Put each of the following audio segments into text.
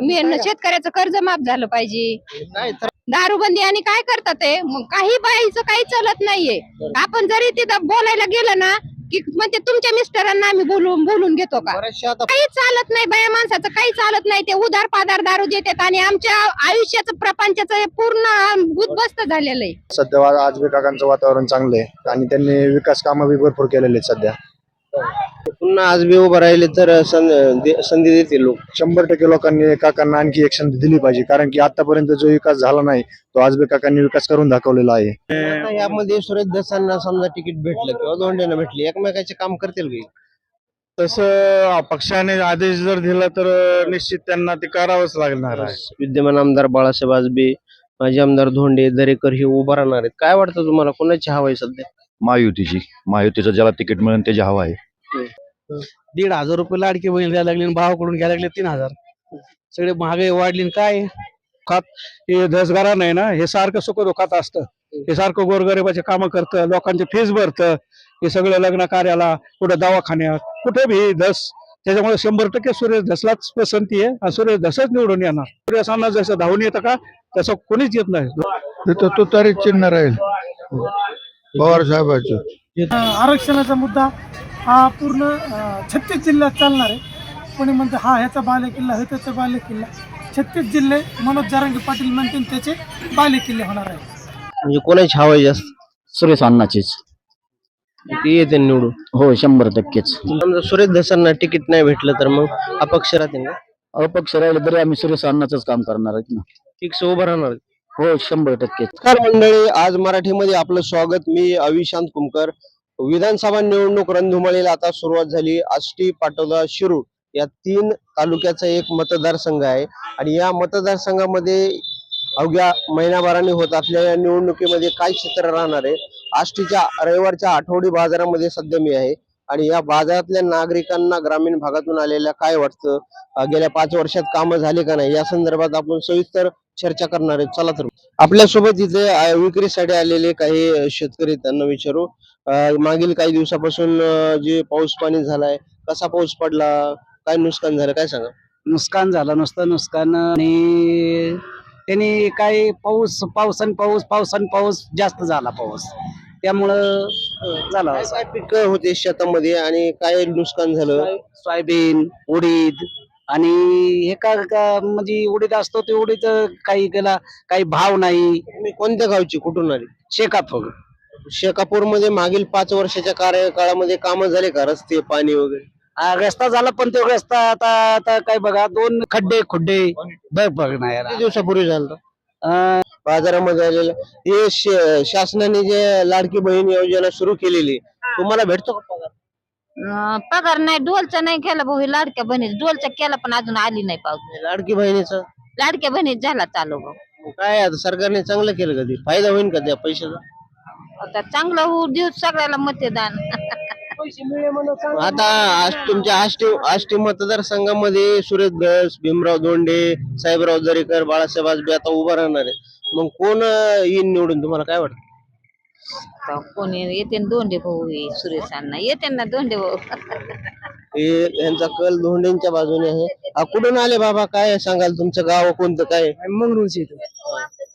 Main शेतकऱ्याचं कर्ज माफ झालं पाहिजे. दारूबंदी आणि काय करतात ते? मग काही बाईचं काही चालत नाहीये. आपण जरी तिथं बोलायला गेलं ना की म्हणजे तुमच्या मिस्टरांना आम्ही बोलून बोलून घेतो का? काही चालत नाही बाया माणसाचं काही चालत नाही. ते उधार पाधार दारू देतात आणि आमच्या आयुष्याचं प्रपंचाचं पूर्ण उद्ध्वस्त झालेलं आहे. सध्या आजबे काकांचं वातावरण चांगलं आहे आणि त्यांनी विकास कामं बी भरपूर केलेले आहेत सध्या. पुन्हा आज बी उभं राहिले तर संधी देतील लोक. शंभर टक्के लोकांनी काकांना आणखी एक संधी दिली पाहिजे. कारण की आतापर्यंत जो विकास झाला नाही तो आजबे काकांनी विकास करून दाखवलेला आहे. आता यामध्ये सुरेश दसांना समजा तिकीट भेटलं किंवा दोंड्यानं भेटली एकमेकाचे काम करतील की? तसं पक्षाने आदेश जर दिला तर निश्चित त्यांना ते करावंच लागणार आहे. विद्यमान आमदार बाळासाहेब आजबे माजी आमदार धोंडे दरेकर हे उभं राहणार आहेत. काय वाटतं तुम्हाला? कोणाची हवा आहे सध्या? महायुतीची. महायुतीचं ज्याला तिकीट मिळेल त्याची हवा आहे. दीड हजार रुपये लाडकी बहीण द्यायला लागली आणि भावाकडून घ्यायला लागले तीन हजार. सगळे महागाई वाढली काय? खात हे धसगारा नाही ना? हे सारखं सुख दुखात असतं. हे सारखं गोरगरिबाचे कामं करतं लोकांचे फीस भरतं. हे सगळं लग्न कार्याला कुठं दवाखान्यात कुठे बी धस. त्याच्यामुळे शंभर टक्के सुरेश धसलाच पसंती आहे आणि सुरेश धसच निवडून येणार. सुरेशांना जसं धावून येतं का तसं कोणीच येत नाही. तिथं तो तरी चिन्ह राहील. पवार साहेबाचं. आरक्षणाचा मुद्दा. हा पूर्ण छत्तीस जिल्ह्यात चालणार आहे. कोणी म्हणतं हा ह्याचा बाले किल्ला हे त्याचा बाले किल्ला छत्तीस जिल्हे मनोज जारंगे पाटील म्हणतील त्याचे बाले किल्ले होणार आहे म्हणजे कोणाची हवा आहे जास्त? सुरेश अण्णाचीच. ती येते निवडून? हो शंभर टक्केच. समजा सुरेश दसांना तिकीट नाही भेटलं तर मग अपक्ष राहतील ना? अपक्ष राहिले तरी आम्ही सुरेश अण्णाचंच काम करणार आहेत ना. फिक्स उभं राहणार. हो शंभर टक्के नमस्कार मंडळी आज मराठीमध्ये आपलं स्वागत. मी अविशांत कुमकर. विधानसभा निवडणूक रणधुमाळीला आता सुरुवात झाली. आष्टी पाटोदा शिरूर या तीन तालुक्याचा एक मतदारसंघ आहे. आणि या मतदारसंघामध्ये अवघ्या महिनाभराने होत असलेल्या या निवडणुकीमध्ये काय चित्र राहणार आहे? आष्टीच्या रविवारच्या आठवडी बाजारामध्ये सध्या मी आहे. आणि या बाजारातल्या नागरिकांना ग्रामीण भागातून आलेल्या काय वाटतं? गेल्या पाच वर्षात कामं झाली का नाही? या संदर्भात आपण सविस्तर चर्चा करणार आहे. चला तर. आपल्यासोबत इथे विक्रीसाठी आलेले काही शेतकरी त्यांना विचारू. मागील काही दिवसापासून जे पाऊस पाणी झालाय कसा पाऊस पडला? काय नुकसान झालं? काय सांगा? नुकसान झालं नुसतं नुकसान आणि त्यांनी काय पाऊस पावसान पाऊस पावसान पाऊस जास्त झाला पाऊस. त्यामुळं अं, झालं काय असं. काय पिकं होते शेतामध्ये आणि काय नुकसान झालं? सोयाबीन उडीद आणि हे का का- म्हणजे उडीद असतो ते उडीद काही गेला काही भाव नाही. तुम्ही कोणत्या गावची? कुठून आली? शेकात शेकापूरमध्ये मागील पाच वर्षाच्या कार्यकाळामध्ये कामं झाले का? रस्ते पाणी वगैरे? हा, रस्ता झाला पण तो रस्ता आता आता काय बघा दोन खड्डे खुड्डे बघ बघ किती दिवसापूर्वी झालं अं, बाजारामध्ये आलेलं. हे श- शासनाने जे लाडकी बहीण योजना सुरू केलेली तुम्हाला भेटतो का पगार? अं, पगार नाही डोलचा नाही केला भाऊ हे लाडक्या बहिणी डोलचा केला पण अजून आली नाही पाऊस. लाडकी बहिणीचं? लाडक्या बहिणीत झाला चालू भाऊ. काय आता सरकारने चांगलं केलं का ते? फायदा होईल का त्या पैशाचा? आता चांगलं होऊ देऊ सगळ्याला मतदान. आता आज तुमच्या आष्टी आष्टी मतदारसंघामध्ये सुरेश धस भीमराव दोंडे साहेबराव दरेकर बाळासाहेब आजबे आता उभा राहणार आहे. मग कोण अं, येईन निवडून? तुम्हाला काय वाटतं? आता कोणी येते न दोंडे भाऊ हे सुरेशांना येते ना दोंडे भाऊ. हे यांचा कल धोंडेंच्या बाजूने आहे. कुठून आले बाबा? काय सांगाल तुमचं? गाव कोणतं? काय? मंगरूळची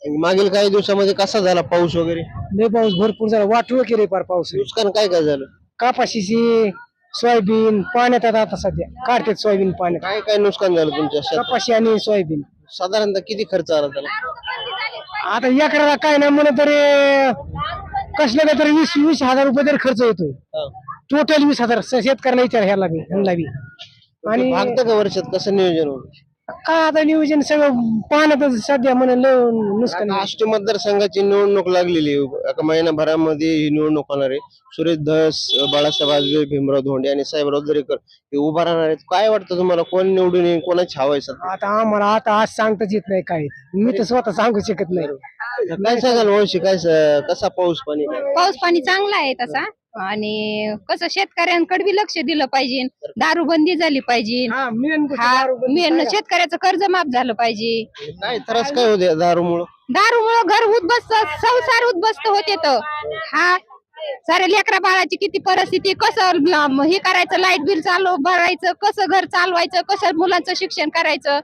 मागील काही दिवसामध्ये कसा झाला पाऊस वगैरे? लय पाऊस भरपूर झाला. वाटलं की रे पार पाऊस नुकसान काय काय झालं? कापाशीची सोयाबीन पाण्यात आता आता सध्या. काढतात सोयाबीन पाण्यात. काय काय नुकसान झालं तुमच्या शेतात? कपाशी आणि सोयाबीन. साधारणतः किती खर्च आला त्याला? आता एकराला काय नाही म्हणत तरी कसलं काय तरी वीस वीस हजार रुपये तरी खर्च येतोय. हा. टोटल वीस हजार. स- शेतकऱ्याला विचार ह्याला बी ह्यांना बी. आणि भागतं का वर्षात? कसं नियोजन होतं काय आता नियोजन सगळं पाण्यातच सध्या म्हणे लय नुकसान आता आष्टी मतदारसंघाची निवडणूक लागलेली आहे. एका महिनाभरामध्ये ही निवडणूक होणार आहे. सुरेश धस बाळासाहेब आजबे भीमराव धोंडे आणि साहेबराव दरेकर हे उभा राहणार आहेत. काय वाटतं तुम्हाला? कोण निवडून येईल? कोणाची हवा आहे सध्या? आता आम्हाला आता आज सांगताच येत नाही काय मी तर स्वतः सांगू शकत नाही. काय सांगाल वंशी? काय स- कसा पाऊस पाणी? पाऊस पाणी चांगला आहे तसा. आणि कसं शेतकऱ्यांकडे बी लक्ष दिलं पाहिजे. दारूबंदी झाली पाहिजे. हा, मेन हा? शेतकऱ्याचं कर्ज माफ झालं पाहिजे. काय त्रास काय होते दारूमुळं? दारूमुळं घर उद्ध्वस्त संसार उद्ध्वस्त होते तर. हा सारे लेकरा बाळाची किती परिस्थिती कसं ल- हे करायचं लाइट बिल चालू भरायचं कसं घर चालवायचं कसं मुलांचं शिक्षण करायचं.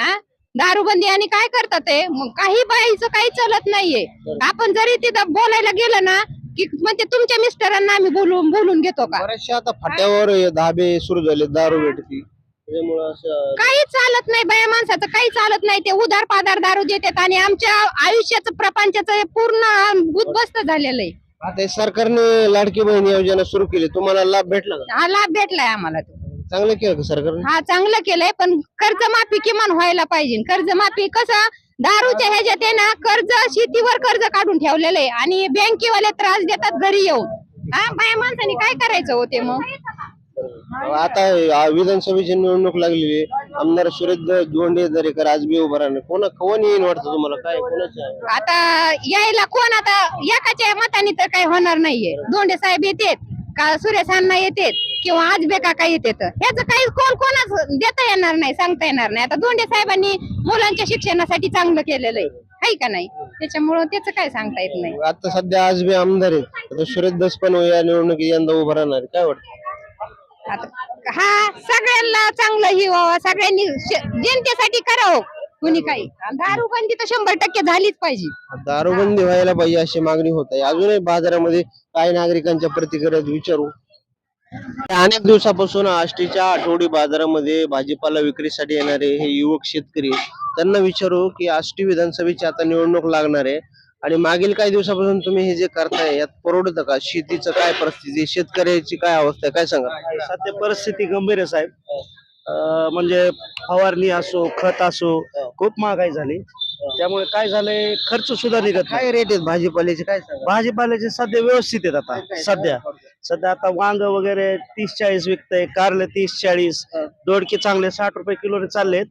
हा दारूबंदी आणि काय करतात ते? मग काही बाईचं काही चलत नाहीये. आपण जरी तिथं बोलायला गेलं ना की म्हणजे तुमच्या मिस्टरांना आम्ही बोलून बोलून घेतो का? बऱ्याचशा आता फाट्यावर हे धाबे सुरू झाले दारू भेटती. त्याच्यामुळं असं काही चालत नाही बाया माणसाचं काही चालत नाही. ते उधार पाधार दारू देतात आणि आमच्या आयुष्याचं प्रपंचाचं हे पूर्ण उद्ध्वस्त झालेलं आहे. आता हे सरकारने लाडकी बहीण योजना सुरू केली. तुम्हाला लाभ भेटला का? हा लाभ भेटलाय आम्हाला तो. चांगलं केलं का सरकारने? हा चांगलं केलंय पण कर्जमाफी किमान व्हायला पाहिजे. कर्जमाफी कसं दारूच्या ह्याच्यात आहे ना कर्ज शेतीवर कर्ज काढून ठेवलेलं आहे. आणि बँकेवाले त्रास देतात घरी येऊन. हा बाया माणसाने काय करायचं होते मग? आता विधानसभेची निवडणूक लागलेली आहे. आमदार सुरेश दोंडे दरेकर आज बी उभा राहणार कोणा कोण येईल वाटतं तुम्हाला? काय कोणाचं? आता यायला कोण आता? एकाच्या मताने तर काही होणार नाहीये. दोंडे साहेब येतेत. का अण्णा येतेत किंवा आज बेकाका येतेत ह्याचं काही कोण कोणाच देता येणार नाही सांगता येणार नाही. आता दोंडे साहेबांनी मुलांच्या शिक्षणासाठी चांगलं केलेलं आहे. हाय का नाही? त्याच्यामुळं त्याचं काय सांगता येत नाही. आता सध्या आज बी आमदार आहेत. आता सुरेश दस पण या निवडणुकीत यंदा उभा राहणार आहे. काय वाटतं? आता हा सगळ्यांना चांगलं ही व्हावं सगळ्यांनी श- जनतेसाठी करावं. कुणी काही. आणि दारूबंदी तर शंभर टक्के झालीच पाहिजे. दारूबंदी व्हायला पाहिजे अशी मागणी होत आहे. अजूनही बाजारामध्ये काही नागरिकांच्या प्रतिक्रिया विचारू. अनेक दिवसापासून आष्टीच्या आठवडी बाजारामध्ये भाजीपाला विक्रीसाठी येणारे हे युवक शेतकरी. त्यांना विचारू की आष्टी विधानसभेची आता निवडणूक लागणार आहे आणि मागील काही दिवसापासून तुम्ही हे जे करताय यात परवडतं का? शेतीचं काय परिस्थिती? शेतकऱ्याची काय अवस्था आहे? काय सांगा? सध्या परिस्थिती गंभीर आहे साहेब. म्हणजे फवारणी असो खत असो खूप महागाई झाली. त्यामुळे काय झालंय? खर्च सुद्धा निघत नाही. काय रेट आहेत भाजीपाल्याचे? काय सांगा? भाजीपाल्याचे सध्या व्यवस्थित आहेत आता सध्या. सध्या आता वांग वगैरे तीस चाळीस विकतय कारले तीस चाळीस दोडके चांगले साठ रुपये किलो चाललेत.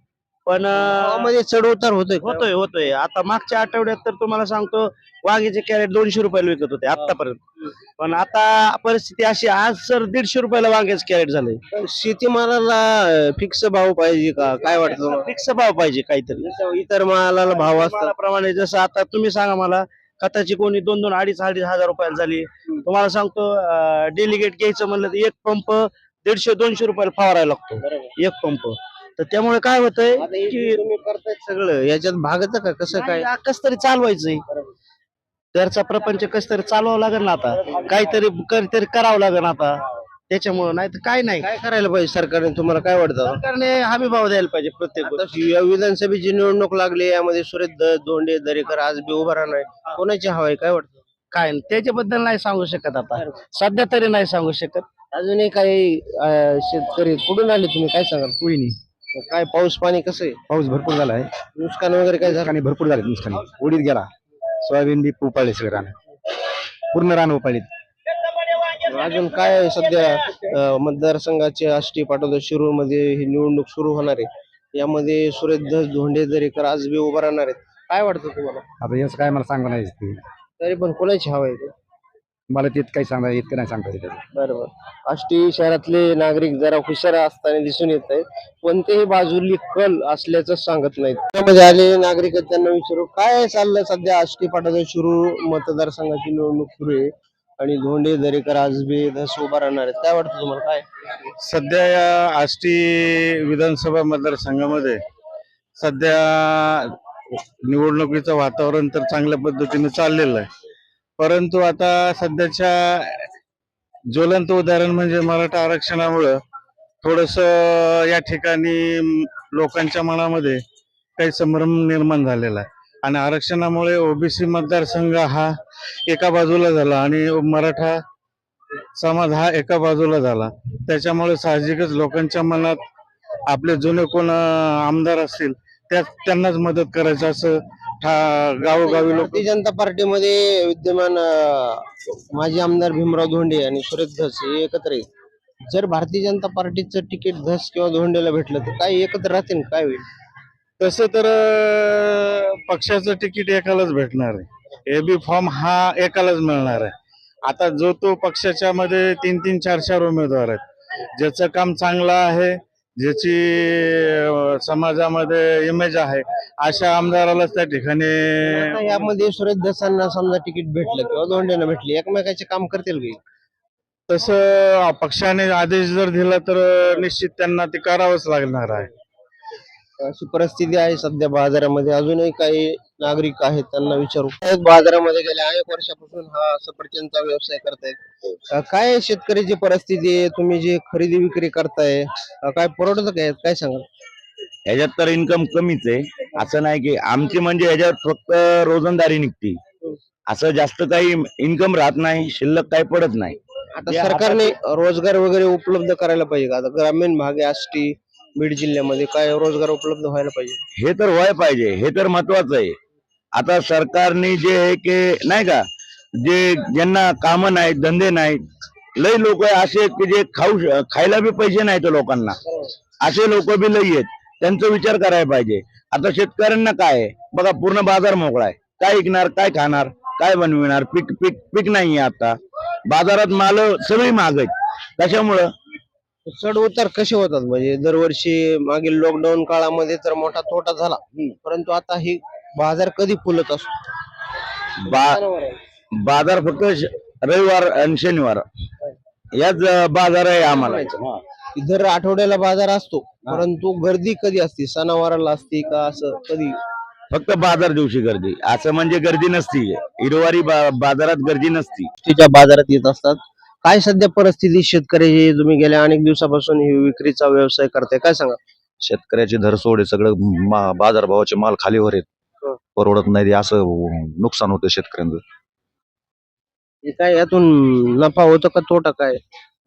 पण अं, भावामध्ये चढ उतार होतोय का? होतोय होतोय. आता मागच्या आठवड्यात तर तुम्हाला सांगतो वांग्याचे कॅरेट दोनशे रुपयाला विकत होते आतापर्यंत पण आता परिस्थिती अशी आज सर दीडशे रुपयाला वांग्याचे कॅरेट झाले. शेतीमालाला फिक्स भाव पाहिजे का? काय वाटतं तुम्हाला? फिक्स भाव पाहिजे काहीतरी. इतर मालाला भाव असतात. प्रमाणे जसं आता तुम्ही सांगा मला खताची कोणी दोन दोन अडीच अडीच हजार रुपयाला झाली. तुम्हाला सांगतो डेलिगेट घ्यायचं म्हणलं तर एक पंप दीडशे दोनशे रुपयाला फवारायला लागतो. एक पंप. तर त्यामुळे काय होतंय की तुम्ही करताय सगळं याच्यात भागत का कसं काय? कस तरी चालवायचंय. घरचा प्रपंच कस तरी चालवावं लागेल ना आता. काहीतरी काहीतरी करावं लागेल आता. त्याच्यामुळं नाही तर काय नाही. काय करायला पाहिजे सरकारने? तुम्हाला काय वाटतं? सरकारने हमी भाव द्यायला पाहिजे प्रत्येक या विधानसभेची निवडणूक लागली यामध्ये सुरेश दोंडे दरेकर आज बी उभा राहणार. आहे. कोणाची हवा आहे? काय वाटतं? काय त्याच्याबद्दल नाही सांगू शकत आता. सध्या तरी नाही सांगू शकत. अजूनही काही शेतकरी कुठून आले तुम्ही? काय सांगाल? कोणी काय पाऊस पाणी कसं आहे? पाऊस भरपूर झाला आहे. नुकसान वगैरे काय झालं? आणि भरपूर झाले नुकसान. उडीत गेला सोयाबीन बी उपाळले सगळे रान. पूर्ण रान उपाळीत अजून काय आहे सध्या अं, मतदारसंघाचे आष्टी पाटोदा शिरूरमध्ये ही निवडणूक सुरू होणार आहे. यामध्ये सुरेश धोंडे दरेकर आज बी उभा राहणार आहेत. काय वाटतं तुम्हाला? आता याचं काय मला सांगा नाही येत. तरी पण कोणाची हवा आहे? ते? मला ते काही सांगा इतकं नाही सांगता येत बरोबर. आष्टी शहरातले नागरिक जरा हुशार असताना दिसून येत आहेत. कोणत्याही बाजूली कल असल्याचं सांगत नाहीत. त्यामध्ये आलेले नागरिक त्यांना विचारू काय चाललंय सध्या आष्टी पाटोदा शिरूर मतदारसंघाची निवडणूक सुरू आहे आणि धोंडे दरेकर आज बी धस उभा राहणार आहेत. काय वाटतं तुम्हाला? काय? सध्या या आष्टी विधानसभा मतदारसंघामध्ये सध्या निवडणुकीचं वातावरण तर चांगल्या पद्धतीने चाललेलं आहे. परंतु आता सध्याच्या ज्वलंत उदाहरण म्हणजे मराठा आरक्षणामुळं थोडस या ठिकाणी लोकांच्या मनामध्ये काही संभ्रम निर्माण झालेला आहे. आणि आरक्षणामुळे ओबीसी मतदारसंघ हा एका बाजूला झाला आणि मराठा समाज हा एका बाजूला झाला. त्याच्यामुळे साहजिकच लोकांच्या मनात आपले जुने कोण आमदार असतील त्या त्यांनाच मदत करायचं असं ठा- गावोगावी लोक. भारतीय जनता पार्टीमध्ये विद्यमान अं, माजी आमदार भीमराव धोंडे आणि सुरेश धस हे एकत्र आहेत. जर भारतीय जनता पार्टीचं तिकीट धस किंवा धोंडेला भेटलं तर काय एकत्र राहतील काय होईल? तसं तर अं, पक्षाचं तिकीट एकालाच भेटणार आहे. ए बी फॉर्म हा एकालाच मिळणार आहे. आता जो तो पक्षाच्या मध्ये तीन तीन चार चार उमेदवार आहेत. ज्याचं काम चांगलं आहे ज्याची समाजामध्ये इमेज आहे अशा आमदारालाच त्या ठिकाणी यामध्ये सुरेश धसांना समजा तिकीट भेटलं किंवा धोंडेला भेटले एकमेकाचे काम करतील की? तसं पक्षाने आदेश जर दिला तर निश्चित त्यांना ते करावंच लागणार आहे. अशी परिस्थिती आहे सध्या बाजारामध्ये. अजूनही काही नागरिक आहेत त्यांना विचारू. बाजारामध्ये गेल्या अनेक वर्षापासून हा सफरचंदचा व्यवसाय करतायत. काय शेतकऱ्याची परिस्थिती आहे? तुम्ही जे खरेदी विक्री करताय काय परवडत काय काय सांगाल? ह्याच्यात तर इन्कम कमीच आहे. असं नाही की आमची म्हणजे ह्याच्यात फक्त रोजंदारी निघते. असं जास्त काही इन्कम राहत नाही शिल्लक काही पडत नाही. आता सरकारने रोजगार वगैरे उपलब्ध करायला पाहिजे का? आता ग्रामीण भाग आहे आष्टी बीड जिल्ह्यामध्ये काय रोजगार उपलब्ध व्हायला पाहिजे? हे तर व्हाय पाहिजे. हे तर महत्वाचं आहे. आता सरकारने जे आहे की नाही का जे ज्यांना कामं नाहीत धंदे नाहीत लय लोक असे की जे खाऊ खायला बी पैसे नाहीत लोकांना. असे लोक बी लई आहेत. त्यांचा विचार करायला पाहिजे. आता शेतकऱ्यांना काय आहे? बघा पूर्ण बाजार मोकळा आहे. काय विकणार काय खाणार काय बनविणार? पीक पीक पीक नाहीये आता. बाजारात माल सगळी महाग आहेत. त्याच्यामुळं चढ उतार कसे होतात? म्हणजे दरवर्षी मागील लॉकडाऊन काळामध्ये तर मोठा तोटा झाला. परंतु आता ही बाजार कधी फुलत असतो? बाजार फक्त रविवार आणि शनिवार. याच बाजार आहे आम्हाला. दर आठवड्याला बाजार असतो. परंतु गर्दी कधी असते? सणावाराला असते का असं कधी? फक्त बाजार दिवशी गर्दी. असं म्हणजे गर्दी नसती. हिरवारी बाजारात गर्दी नसती. गोष्टीच्या बाजारात येत असतात? काय सध्या परिस्थिती शेतकऱ्याची तुम्ही गेल्या अनेक दिवसापासून ही विक्रीचा व्यवसाय करताय काय सांगा? शेतकऱ्याची धरसोड आहे सगळं मा- बाजारभावाचे माल खालीवर आहेत. हो. परवडत नाही ते असं नुकसान होतं शेतकऱ्यांचं. हे काय यातून नफा होतो का तोटा काय?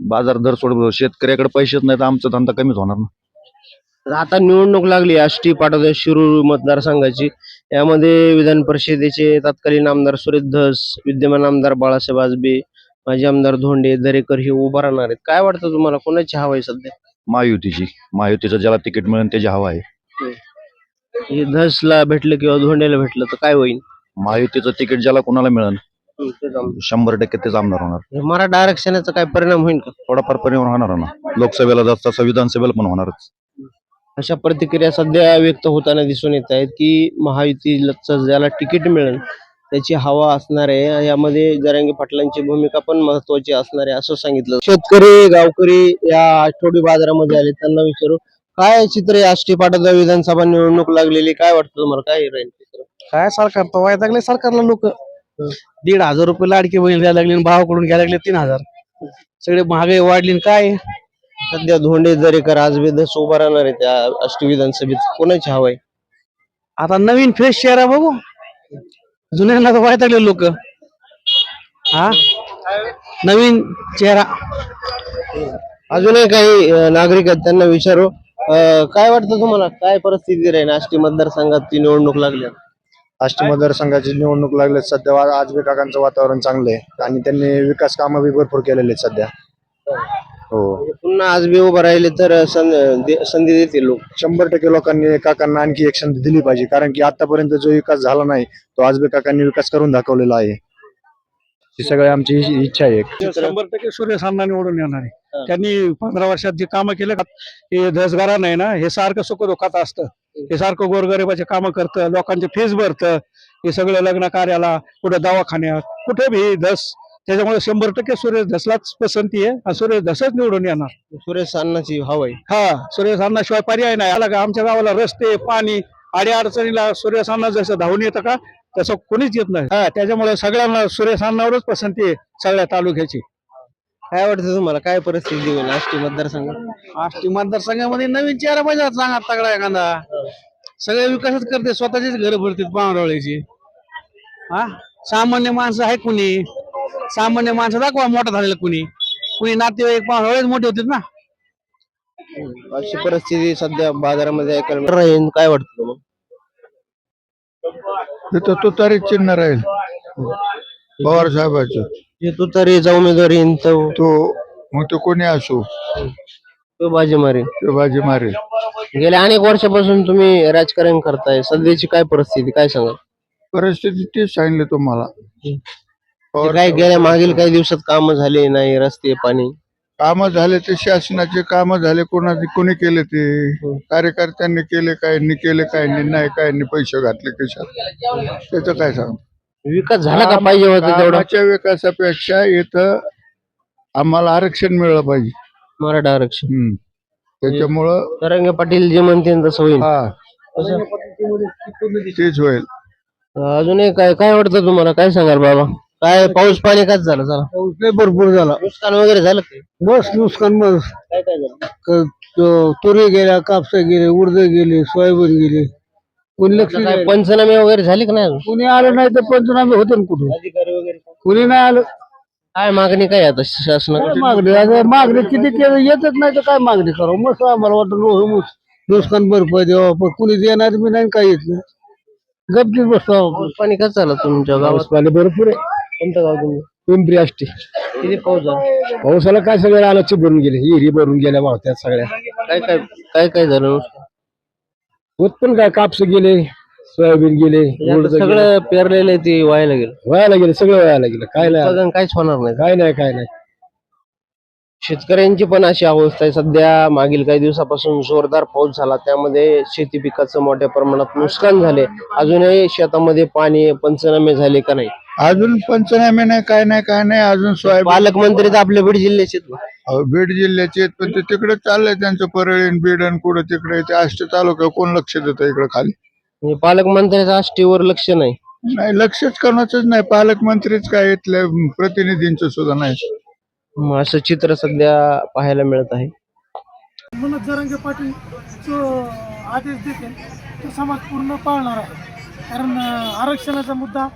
बाजार धरसोड शेतकऱ्याकडे पैसेच नाही तर आमचा धंदा कमीच होणार ना. आता निवडणूक लागली आष्टी पाटोदा शिरूर मतदारसंघाची. यामध्ये विधान परिषदेचे तत्कालीन आमदार सुरेश धस विद्यमान आमदार बाळासाहेब आजबे माजी आमदार धोंडे दरेकर हे उभा राहणार आहेत. काय वाटतं तुम्हाला? कोणाची हवा आहे सध्या? महायुतीची. महायुतीचं ज्याला तिकीट मिळेल त्याची हवा आहे. हे धसला भेटलं किंवा धोंड्याला भेटलं तर काय होईल? महायुतीचं तिकीट ज्याला कोणाला मिळेल तेच. शंभर टक्के तेच आमदार होणार. हे मराठा आरक्षणाचा काय परिणाम होईल का? थोडाफार परिणाम होणार ना. लोकसभेला जास्त तसं विधानसभेला पण होणारच. अशा प्रतिक्रिया सध्या व्यक्त होताना दिसून येत आहेत की महायुतीला ज्याला तिकीट मिळेल त्याची हवा असणार आहे. यामध्ये जरांगी पाटलांची भूमिका पण महत्वाची असणार आहे असं सांगितलं. शेतकरी गावकरी या आठवडी बाजारामध्ये आले त्यांना विचारू. काय चित्र आष्टी पाटोदा विधानसभा निवडणूक लागलेली. काय वाटतं तुम्हाला? काय राहील चित्र? काय सरकार तर वाईट लागले सरकारला लोक. दीड हजार रुपये लाडकी बहीण द्यायला लागली भावाकडून घ्यायला लागले तीन हजार. सगळे महागाई वाढली काय? सध्या धोंडे दरेकर आज विधस उभा राहणार आहे त्या आष्टी विधानसभेत. कोणाची हवा आहे? आता नवीन फ्रेश चेहरा बघू. जुन्यांना तर वाईट लागले लोक. हा? नवीन चेहरा. अजूनही काही अं, नागरिक आहेत त्यांना विचारू. अं, काय वाटतं तुम्हाला? काय परिस्थिती राहील? आष्टी मतदारसंघात ती निवडणूक लागली आष्टी मतदारसंघाची निवडणूक लागले सध्या. वा- आजबे काकांचं वातावरण चांगलं आहे. आणि त्यांनी विकास कामं बी भरपूर केलेले आहेत सध्या. हो. पुन्हा आज बी उभं राहिले तर सं- दे- संधी देतील लोक. शंभर टक्के लोकांनी काकांना आणखी एक संधी दिली पाहिजे. कारण की आतापर्यंत जो विकास झाला नाही तो आजबे काकांनी विकास करून दाखवलेला आहे. ही सगळी आमची इ- इच्छा आहे शंभर टक्के सुरेश अण्णा निवडून येणार आहे. त्यांनी पंधरा वर्षात जे कामं केले हे दसगारा नाही ना हे सारखं सुख दुःखात असतं. हे सारखं गोरगरिबाचे कामं करतं लोकांचे फीस भरतं. हे सगळं लग्न कार्याला कुठं दवाखान्यात कुठे बी धस त्याच्यामुळे शंभर टक्के सुरेश धसलाच पसंती आहे. आणि सुरेश धसच निवडून येणार. सुरेश अण्णाची हवा आहे. हा सुरेश अण्णाशिवाय पर्याय नाही. आला का आमच्या गावाला रस्ते पाणी अडी अडचणीला सुरेश अण्णा जसं धावून येतं का तसं कोणीच येत नाही. हा त्याच्यामुळे सगळ्यांना सुरेश अण्णावरच पसंती आहे सगळ्या तालुक्याची. काय वाटतं तुम्हाला? काय परिस्थिती होईल आष्टी मतदारसंघात? आष्टी मतदारसंघामध्ये नवीन चेहरा पाहिजे चांगला तगडा एखादा. सगळे विकासच करते स्वतःचीच घर भरतात पावरावळ्याची हा सामान्य माणसं आहे कुणी? सामान्य माणसं दाखवा मोठा झालेला कुणी. कुणी नातेवाईक पावरावळेच मोठे होते ना. अशी परिस्थिती सध्या बाजारामध्ये ऐकायला राहील काय वाटतं तुम्हाला? तिथं तो तरी चिन्ह राहील. पवार साहेबाचं. जे तू तरी जा उमेदवारी येईन तो तो मग तो कोणी असो? तो बाजी मारेल तो बाजी मारेल गेल्या अनेक वर्षापासून तुम्ही राजकारण करताय. सध्याची काय परिस्थिती काय सांगा परिस्थिती तेच सांगितलं तुम्हाला. पवार काय गेल्या मागील काही दिवसात काम झाले नाही रस्ते पाणी? कामं झाले ते शासनाचे कामं झाले कोणाचे कोणी केले ते? कार्यकर्त्यांनी केले काहींनी केले काहींनी नाही काहींनी पैसे घातले कशात? त्याचं काय सांग? विकास झाला का पाहिजे होता तेवढा? कामाच्या विकासापेक्षा इथं आम्हाला आरक्षण मिळलं पाहिजे. मराठा आरक्षण. हम्म. त्याच्यामुळं तरंगे पाटील जे म्हणतील तसं होईल. हा. तेच होईल. अजूनही काय काय वाटतं तुम्हाला? काय सांगाल बाबा? काय पाऊस पाणी काय झालं चला. पाऊस लय भरपूर झाला. नुकसान वगैरे झालं काय बस नुकसान बस. काय काय झालं? क- तो- तुरी गेल्या कापसा गेले उडद गेले सोयाबीन गेले. कोणी लक्ष काय नाही. पंचनामे वगैरे झाले का नाही अजून? कोणी आलं नाही तर पंचनामे होते ना कुठून? अधिकारी वगैरे कोणी? नाही आलं. काय मागणी काय आहे आता शासनाकडे काय मागणी? आता मागणी किती केलं? येतच नाही तर काय मागणी करावं? मस्त आम्हाला वाटतं नुस- नुकसान भरपाई द्यावा पण कुणी देणार बी नाही काही येत नाही. गपचीत बसतो पाणी काय झालं तुमच्या गावात? भरपूर आहे. कोणतं गाव तुम्ही पिंपरी आष्टी. किती पाऊस झाला? पावसाला काय सगळ्या आलं भरून गेले हिरी भरून गेल्या वाहत्यात सगळ्या. काय काय काय काय झालं? उत्पन्न काय कापस गेले सोयाबीन गेले आता उडद गेले. सगळं पेरलेलं आहे ते व्हायला गेलं. व्हायला गेले सगळं व्हायला गेलं काय नाही. उत्पादन काहीच होणार नाही. काय नाही काय नाही. शेतकऱ्यांची पण अशी अवस्था आहे. सध्या मागील काही दिवसापासून जोरदार पाऊस झाला. त्यामध्ये शेती पिकाचं मोठ्या प्रमाणात नुकसान झाले. अजूनही शेतामध्ये पाणी पंचनामे झाले का नाही? अजून पंचनामे नाही काय नाही काय नाही अजून सोयाबीन पालकमंत्री तर आपल्या बीड जिल्ह्याचे आहेत. अहो, बीड जिल्ह्याचे आहेत पण ते तिकडे चाललंय त्यांचं परळीन बीडन कुठं तिकडे ते आष्टी तालुका कोण लक्ष देतं इकडे खाली? म्हणजे पालकमंत्र्याचं आष्टीवर लक्ष नाही. नाही लक्षच करण्याच नाही. पालकमंत्रीच काय इथल्या प्रतिनिधींचं सुद्धा नाही. मग असं चित्र सध्या पाहायला मिळत आहे. मनोज जरांगे पाटील जो आदेश देतील तो समाज पूर्ण पाळणार आहे. कारण अं, आरक्षणाचा मुद्दा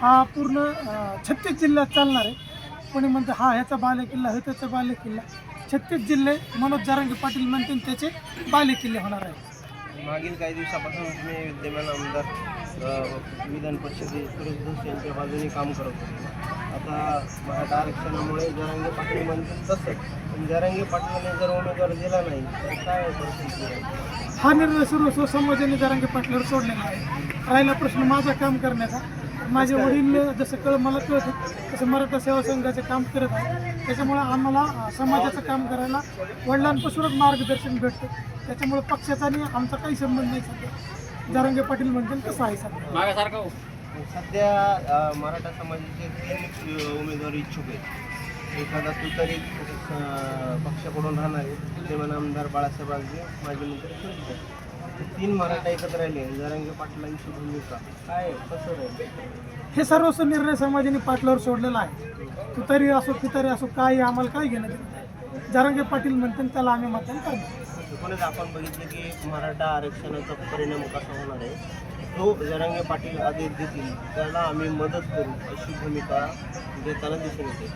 हा पूर्ण छत्तीस जिल्ह्यात चालणार आहे. कोणी म्हणतं हा ह्याचा बाले किल्ला हे त्याचा बाले किल्ला छत्तीस जिल्हे मनोज जरांगे पाटील म्हणतील त्याचे बाले किल्ले होणार आहेत. मागील काही दिवसापासून तुम्ही विद्यमान आमदार विधान परिषदेत सुरेश धस यांच्या बाजूने काम करत होते. आता मराठा आरक्षणामुळे जरांगे पाटील म्हणतील तसं. पण जरांगे पाटलाने जर उमेदवार दिला नाही तर काय परिस्थिती आहे? हा निर्णय सर्व समाजाने जरांगे पाटलावर सोडलेला आहे. राहिला प्रश्न माझा काम करण्याचा माझे वडील जसं कळ मला कळत तसं मराठा सेवा संघाचे काम करत आहे त्याच्यामुळं आम्हाला समाजाचं काम करायला वडिलांपासूनच मार्गदर्शन भेटतं. त्याच्यामुळे पक्षाचा आणि आमचा काही संबंध नाही सध्या. जरांगे पाटील म्हणतील तसं आहे सध्या. सध्या अ, मराठा समाजाचे तीन उमेदवार इच्छुक आहेत. एखादा तुतारी पक्षाकडून राहणार आहे. विद्यमान आमदार बाळासाहेब आजगे माजी मंत्री तीन मराठा एकत्र राहिले. जरांगे भूमिका. काय कसं राहील? हे सर्वस्व निर्णय समाजाने पाटलावर सोडलेला आहे. तुतारी असो तुतारी असो काही आम्हाला काय घेणं देणं नाही. जरांगे पाटील म्हणतील त्याला आम्ही मतदान करणार. एकूणच आपण बघितलं की मराठा आरक्षणाचा परिणाम कसा होणार आहे जो जरांगे पाटील आदेश देतील. त्याला आम्ही मदत करू अशी भूमिका देताना दिसून येते.